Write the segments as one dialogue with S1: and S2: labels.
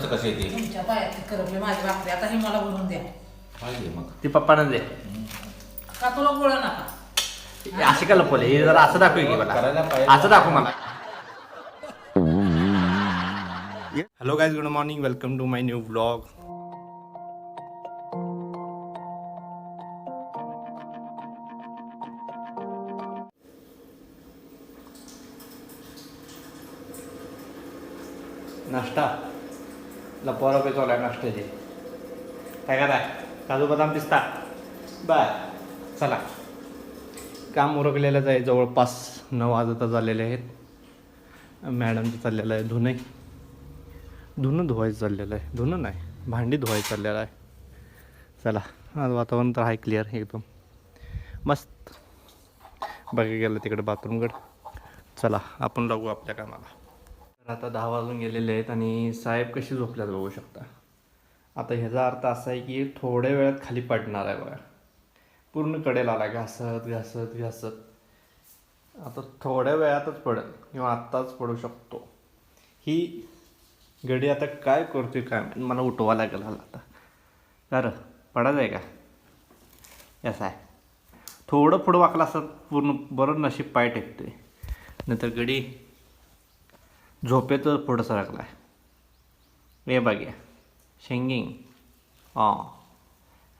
S1: तसं कसं येते
S2: तुमच्या पायात करपले माझी भाकरी आता ही मला बोलून द्या.
S1: पाहिजे मग.
S3: ती पप्पानं दे.
S2: का तुला गोळ नका?
S3: अशी का लपवले हे जरा असं दाखव की मला.
S1: करायला पाहिजे.
S3: असं दाखव मला. Hello guys good morning welcome to my new blog नाश्ता. लपवा रुपये चालू आहे काय करा? काजू बदाम पिस्ता. बाय. चला. काम उरकलेलंच आहे जवळपास नऊ वाजता झालेले आहेत. मॅडमचं चाललेलं आहे धुणे. धुणं धुवायचं चाललेलं आहे. धुणं नाही भांडी धुवायचं चाललेलं आहे. चला आज वातावरण तर आहे क्लिअर एकदम. मस्त. बघा गेलं तिकडे बाथरूमकडं चला आपण लागू आपल्या कामाला. आता दहा वाजून गेलेले आहेत आणि साहेब कशी झोपल्यात बघू शकता. आता ह्याचा अर्थ असा आहे की थोड्या वेळात खाली पडणार आहे बघा. पूर्ण कडेला आला घासत घासत घासत. आता थोड्या वेळातच पडेल किंवा आत्ताच पडू शकतो. ही गडी आता काय करतोय काय मला उठवा लागेल आता. तर पडायचं आहे का? असं आहे. थोडं पुढं वाकलं असं पूर्ण बरं नशीब पाय टेकतोय. नंतर गडी झोपेतच पुढं सरकला आहे हे बघ्या शेंगिंग हां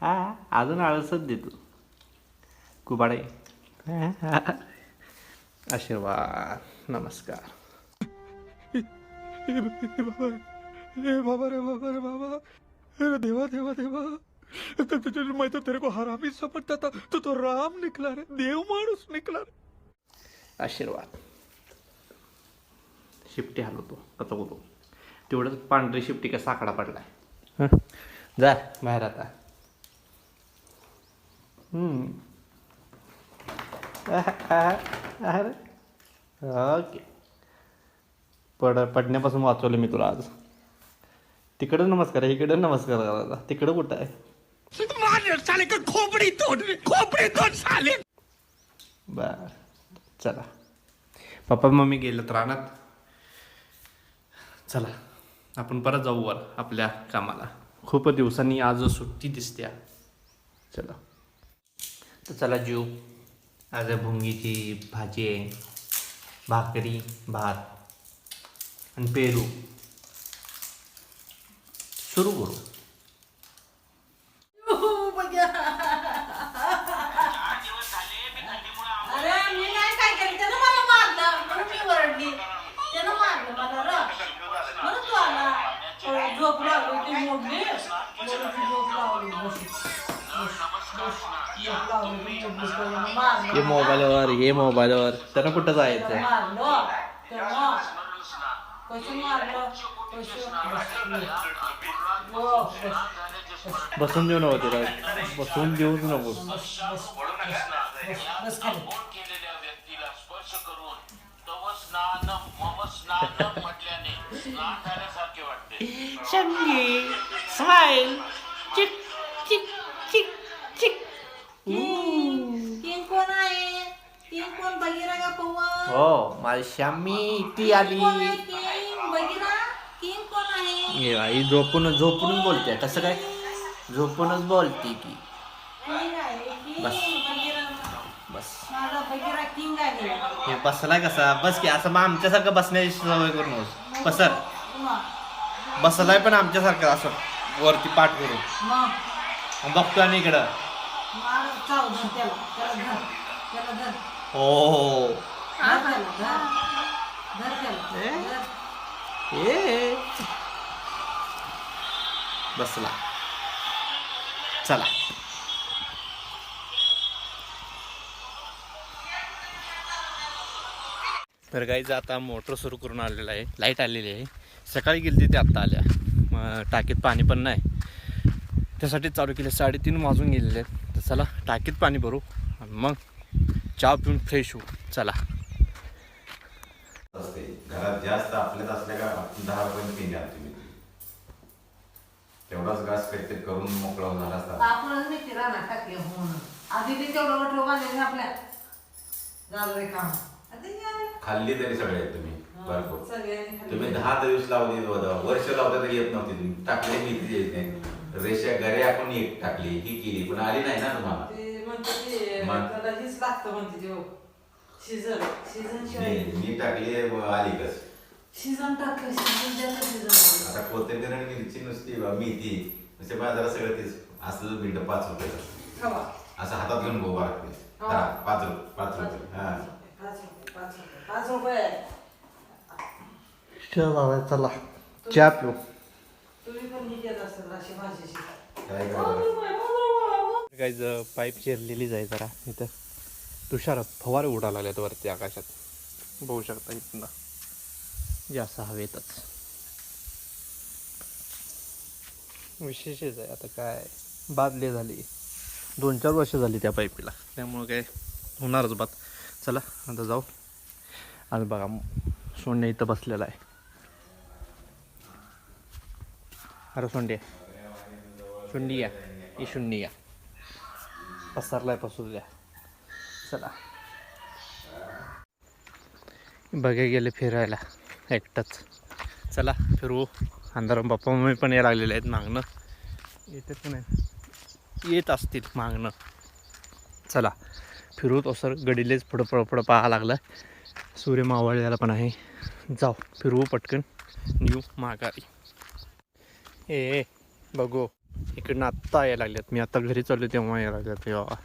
S3: हा अजून आळसच देतो कुबाडे. आशीर्वाद. नमस्कार.
S4: हे बाबा रे बाबा रे बाबा अरे देवा देवा देवा तो तुझे मैं तो तेरे को हरामी समझता था तो तो राम निकला रे देव माणूस निकला रे
S3: आशीर्वाद. शिफ्टी हलवतो कसा होतो तेवढंच पांढरी शिफ्टी का साकडा पडलाय. जा बाहेर आता. ओके. पड पडण्यापासून वाचवलं मी तुला आज. तिकडं नमस्कार आहे इकडं नमस्कार करायचा तिकडं कुठं आहे?
S4: मार साले का खोपड़ी तोड़ रे खोपड़ी तोड़ साले.
S3: बर चला. पप्पा मम्मी गेलं रानात. चला आपण परत जाऊ वर आपल्या कामाला. खूप दिवसांनी आज सुट्टी दिसत्या चला. तर चला जीव आज भुंगीची भाजी आहे भाकरी भात आणि पेरू. सुरू करू.
S2: लावली
S3: ये मोबाईलवर ये मोबाईलवर. त्यांना कुठं जायचं बसून देऊ नको तिला. बसून देऊच नको.
S2: बस स्माईल पवन
S3: हो माझी शामी ती आली
S2: कोण आहे किंग बघिरा किंग कोण आहे
S3: ये आई झोपून झोपूनच बोलते कसं काय झोपूनच बोलते की
S2: किंग आहे किंग
S3: बस.
S2: बघिरा
S3: बस
S2: माझा बघिरा किंग आहे
S3: हे बसलाय कसा बस की असं मग आमच्यासारखं बसण्याची सवय करून नकोस. पसर
S2: मग
S3: बसलाय पण आमच्यासारखं असं वरती पाठ करून
S2: मग
S3: आणि बघतो आणि इकडं
S2: मार चाव धर त्याला त्याला धर त्याला धर
S3: हो. ए बसला. चला. तर गाईचं आता मोटर सुरू करून आलेलं आहे. लाइट आलेली आहे. सकाळी गेली ते आत्ता आल्या. मग टाकीत पाणी पण नाही. त्यासाठी चालू केले. साडेतीन वाजून गेलेले आहेत. तर चला टाकीत पाणी भरू. आणि मग चहा पिऊन फ्रेश होऊ. चला.
S1: असते घरात जास्त आपल्यात असल्या का दहा तुम्ही तेवढाच घास काहीतरी करून मोकळा झाला असता.
S2: आपणच नाही किराणा टाकले म्हणून. आधी बी तेवढं वटलो बांधले आपल्या. झालं रे काम. हे.
S1: खाल्ली तरी सगळे आहेत तुम्ही. भरपूर.
S2: सगळ्यांनी खाल्ली.
S1: तुम्ही दहा दिवस लावली होतं. वर्ष लावता तरी येत नव्हती. तुम्ही टाकली मेथी येत नाही. रेषा घरी आपण एक टाकली ही केली. पण आली नाही ना तुम्हाला.
S2: म्हणते ते
S1: मग?
S2: त्याला हीच लागतं म्हणते ते हो. शिजन शिवाय
S1: मी मी टाकली आली कस
S2: शिजन टाकलं शिजन द्यायला शिजन
S1: आता कोथिंबीर आणि मिरची नुसती व मेथी नुसते बाजारात सगळं तेच. असलं मिनिट पाच रुपये
S2: खावा
S1: असं हातात घेऊन उभा लागते.
S2: हा.
S1: हा, पाच रुपये पाच रुपये हा.
S2: पाच रुपये पाच रुपये पाच रुपये.
S3: चला. चहा पिऊ.
S2: तुम्ही पण ही घेत असाल अशी भाजीची.
S1: काय
S2: पाच
S1: करायचं?
S2: रुपये, पाच
S3: काय पाईप चिरलेलीच आहे जरा. इथं तुषार फवारे उडा लागल्यात वरती आकाशात. बघू शकता इथनं जास्त हवेतच. विशेषच आहे आता काय. बादले झाली. दोन चार वर्ष झाली त्या पाईपीला. त्यामुळं काय होणारच बात. चला आता जाऊ. आज बघा सोंडे इथं बसलेला आहे. अरे सोंडे. शून्य या ही शून्य या पसरलाय पसरू द्या चला बघा गेले फिरायला. एकटंच. चला फिरू. अंधाराम बाप्पा मम्मी पण यायला लागलेले आहेत मागणं. येते पण आहे येत असतील मागणं. चला फिरू. तो सर गडीलेच पुढं पुढं पुढं पाहा लागलं सूर्य मावळलेला पण आहे. जाऊ फिरवू पटकन. न्यू माघारी. ए, बघू. इकडनं आत्ता यायला लागल्यात मी आता घरी चाललो तेव्हा यायला लागल्यात तेव्हा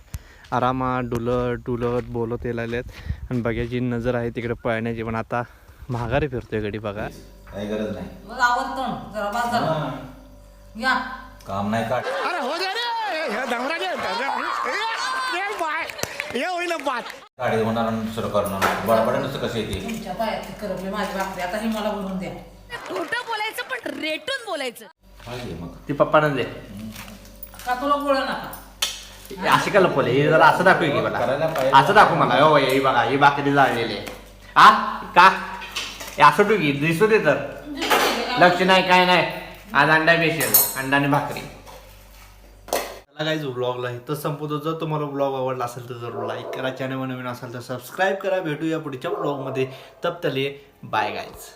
S3: आरामात डुलत डुलत बोलत यायला लागल्यात आणि बघ्याची नजर आहे तिकडे पळण्याची पण आता माघारी फिरतोय गडी बघा.
S1: काही गरज नाही. काम नाही काढ
S4: अरे हो हे बात.
S1: गाडी होणार आणि दुसरं करणार बडबड नुसतं कसं येते?
S2: तुमच्या पायात करपले माझी भाकरी आता ही मला बोलून द्या.
S5: खोटं बोलायचं पण रेटून बोलायचं.
S1: माहिती आहे मग.
S3: ती पप्पानं दे.
S2: का तुला बोल नका?
S3: अशी का लपवले हे जरा असं दाखव की मला.
S1: करायला पाहिजे.
S3: असं दाखव मला. हो हे बघा ही भाकरी जाळलेली आहे आ का? हे असं टू की दिसू दे तर. लक्ष नाही काय नाही. आज अंडा पेशल अंडा आणि भाकरी. चला काहीच ब्लॉगला इथं संपवतो. जर तुम्हाला ब्लॉग आवडला असेल तर जरूर लाईक करा. चॅनल नवीन असेल तर सबस्क्राईब करा. भेटूया पुढच्या ब्लॉगमध्ये तप तले बाय गाईज